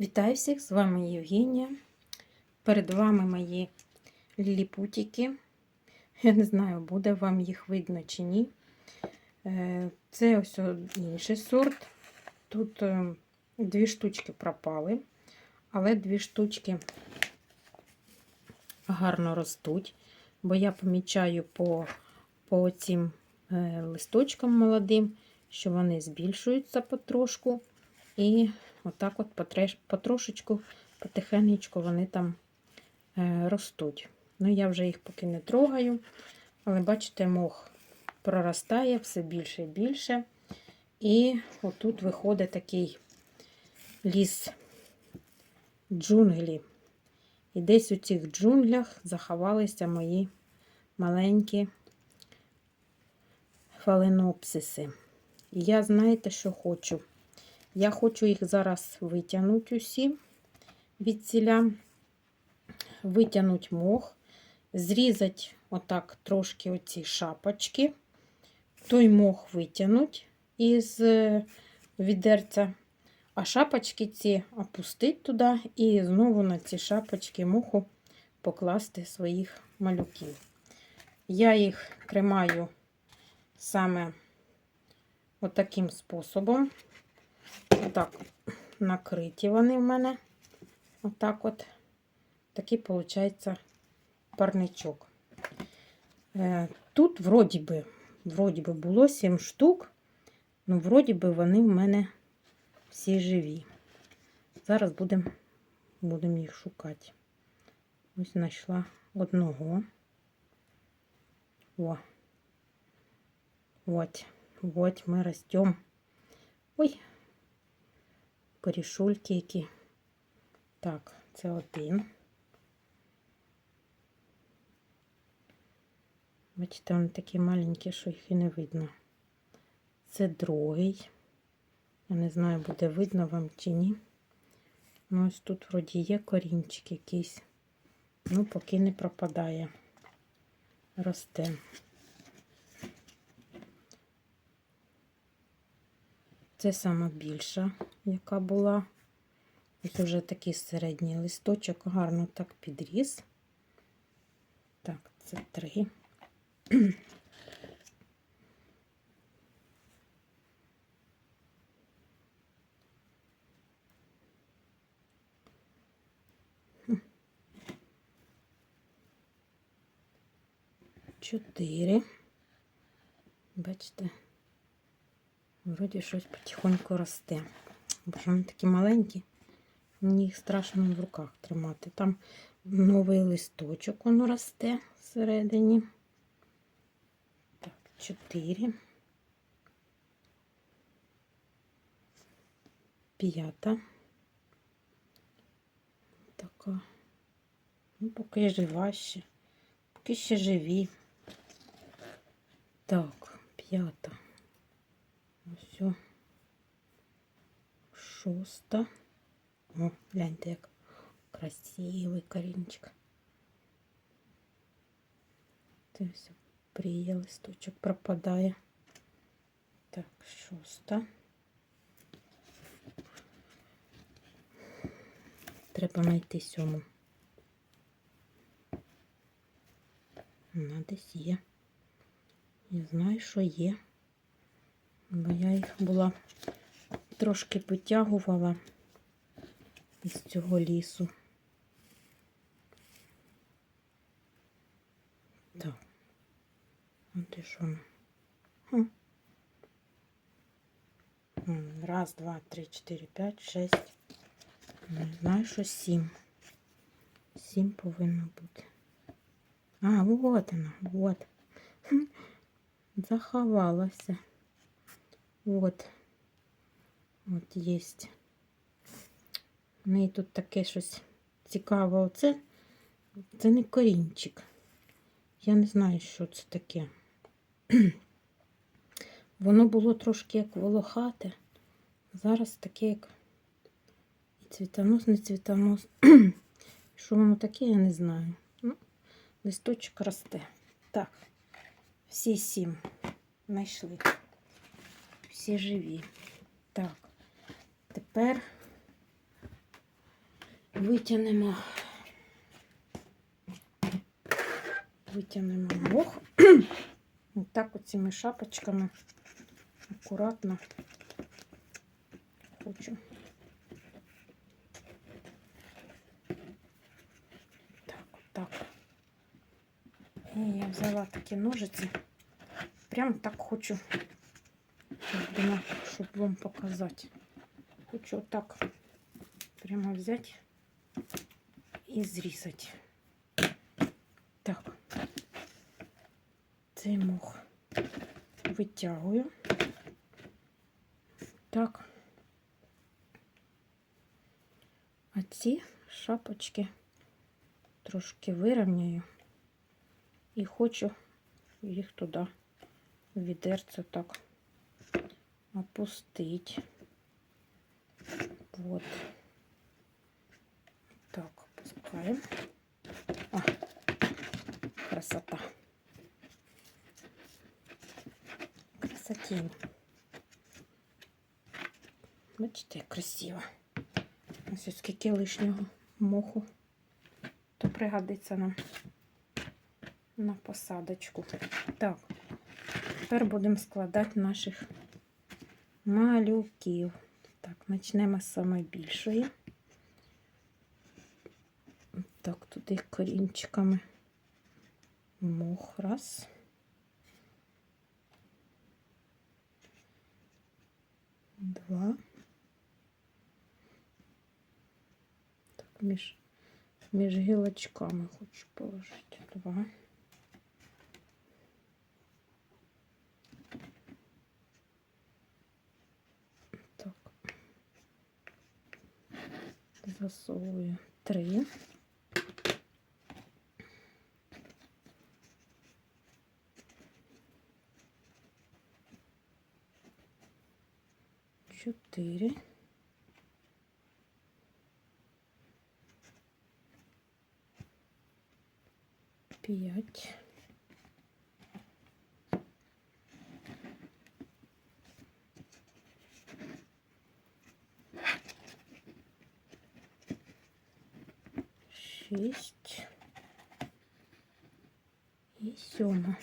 Вітаю всіх! З вами Євгенія. Перед вами мої ліліпутики. Я не знаю, буде вам їх видно чи ні. Е, Це ось інший сорт. Тут е, дві штучки пропали, але дві штучки гарно ростуть, бо я помічаю по, по цим е, листочкам молодим, що вони збільшуються потрошку. І отак от потрошечку, потихенечку вони там е, ростуть. Ну, я вже їх поки не трогаю, але бачите, мох проростає все більше і більше. І отут виходить такий ліс джунглі. І десь у цих джунглях заховалися мої маленькі фаленопсиси. І я знаєте, що хочу? Я хочу їх зараз витягнути усі від ціля, витягнути мох, зрізати отак трошки оці шапочки, той мох витягнути із відерця, а шапочки ці опустити туди і знову на ці шапочки моху покласти своїх малюків. Я їх тримаю саме отаким способом. Отак накриті вони в мене. Отак от. Такий, виходить, парничок. Е, тут, вроді би, вроді би, було 7 штук, ну, вроді би, вони в мене всі живі. Зараз будемо будем їх шукати. Ось знайшла одного. О. Вот. Вот ми ростемо. Ой, корішульки які. Так, це один. Бачите, вони такі маленькі, що їх і не видно. Це другий. Я не знаю, буде видно вам чи ні. Ну, ось тут вроді є корінчик якийсь. Ну, поки не пропадає. Росте. Це сама більша, яка була. Ось вже такий середній листочок, гарно так підріс. Так, це три. Чотири. Бачите? Вроді щось потихоньку росте. Бо ж вони такі маленькі, мені їх страшно в руках тримати. Там новий листочок воно росте всередині. Так, чотири. П'ята. Така. Ну, поки жива ще. Поки ще живі. Так, п'ята. Ось. Шоста. О, гляньте, як красивий корінчик. Це все пріє, листочок пропадає. Так, шоста. Треба знайти сьому. Вона десь є. Я знаю, що є бо я їх була трошки витягувала із цього лісу. Так, от і що? Раз, два, три, чотири, п'ять, шесть. Не знаю, що сім. Сім повинно бути. А, вот вона, вот. Заховалася. От. От є. У неї тут таке щось цікаве. Оце це не корінчик. Я не знаю, що це таке. Воно було трошки як волохате. Зараз таке, як і цвітонос, не цвітонос. Що воно таке, я не знаю. Ну, Листочок росте. Так, всі сім знайшли всі живі. Так, тепер Витягнемо. Витягнемо мох. Отак оціми шапочками. Акуратно. Хочу. Так, отак. І я взяла такі ножиці. Прям так хочу, щоб вам показати. Хочу отак прямо взяти і зрізати. Так. Цей мох витягую. Так. А ці шапочки трошки вирівняю і хочу їх туди відерце так опустить. Вот. Так, опускаем. А, красота. Красотень. Бачите, як красиво. Ось ось скільки лишнього моху. То пригодиться нам на посадочку. Так, тепер будемо складати наших малюків. Почнемо з найбільшої. Так, туди корінчиками мох раз. Два. Так, між, між гілочками хочу положити. Два. Так. Засовую три. Чотири. П'ять. Шість. І сьома.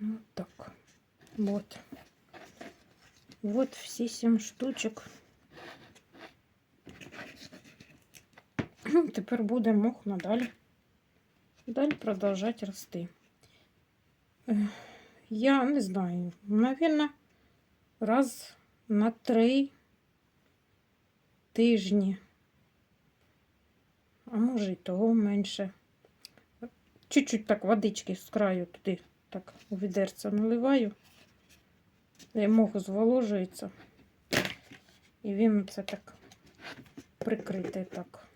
Ну так. Вот. Вот все семь штучок. Тепер буде мох надалі. Далі продовжати рости. Я не знаю, навірно, раз на три тижні, а може і того менше. Чуть-чуть так водички з краю туди так у відерце наливаю. І мох зволожується. І він це так прикритий так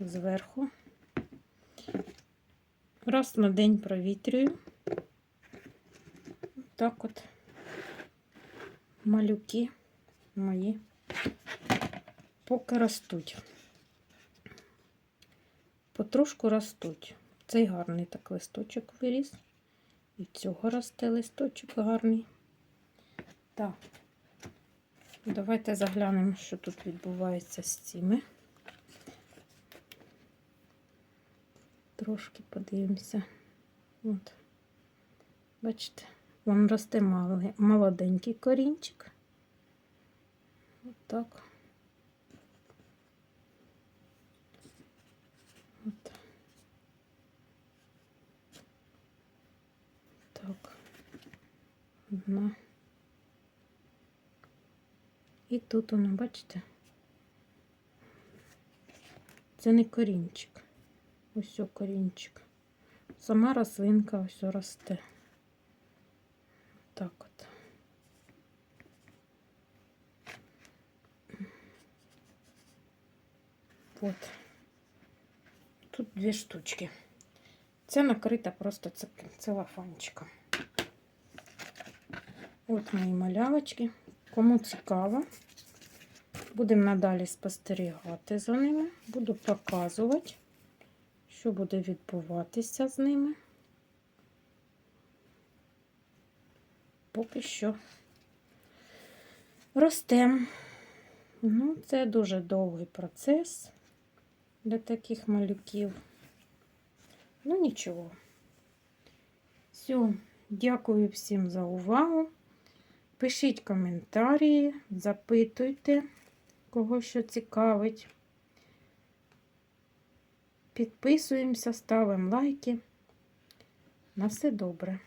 зверху. Раз на день провітрюю. Так от малюки мої поки ростуть. Потрошку ростуть. Цей гарний так листочок виріс. І цього росте листочок гарний. Так, давайте заглянемо, що тут відбувається з цими. Трошки подивимося. От. Бачите, вон росте молоденький корінчик. Отак. От. Так. Одна. І тут воно, бачите? Це не корінчик. Ось корінчик. Сама рослинка ось росте. Так от. От. Тут дві штучки. Це накрита просто целофанчиком. От мої малявочки. Кому цікаво, будемо надалі спостерігати за ними. Буду показувати, що буде відбуватися з ними. Поки що ростемо. Ну, це дуже довгий процес для таких малюків. Ну, нічого. Все, дякую всім за увагу. Пишіть коментарі, запитуйте, кого що цікавить. Підписуємося, ставимо лайки. На все добре.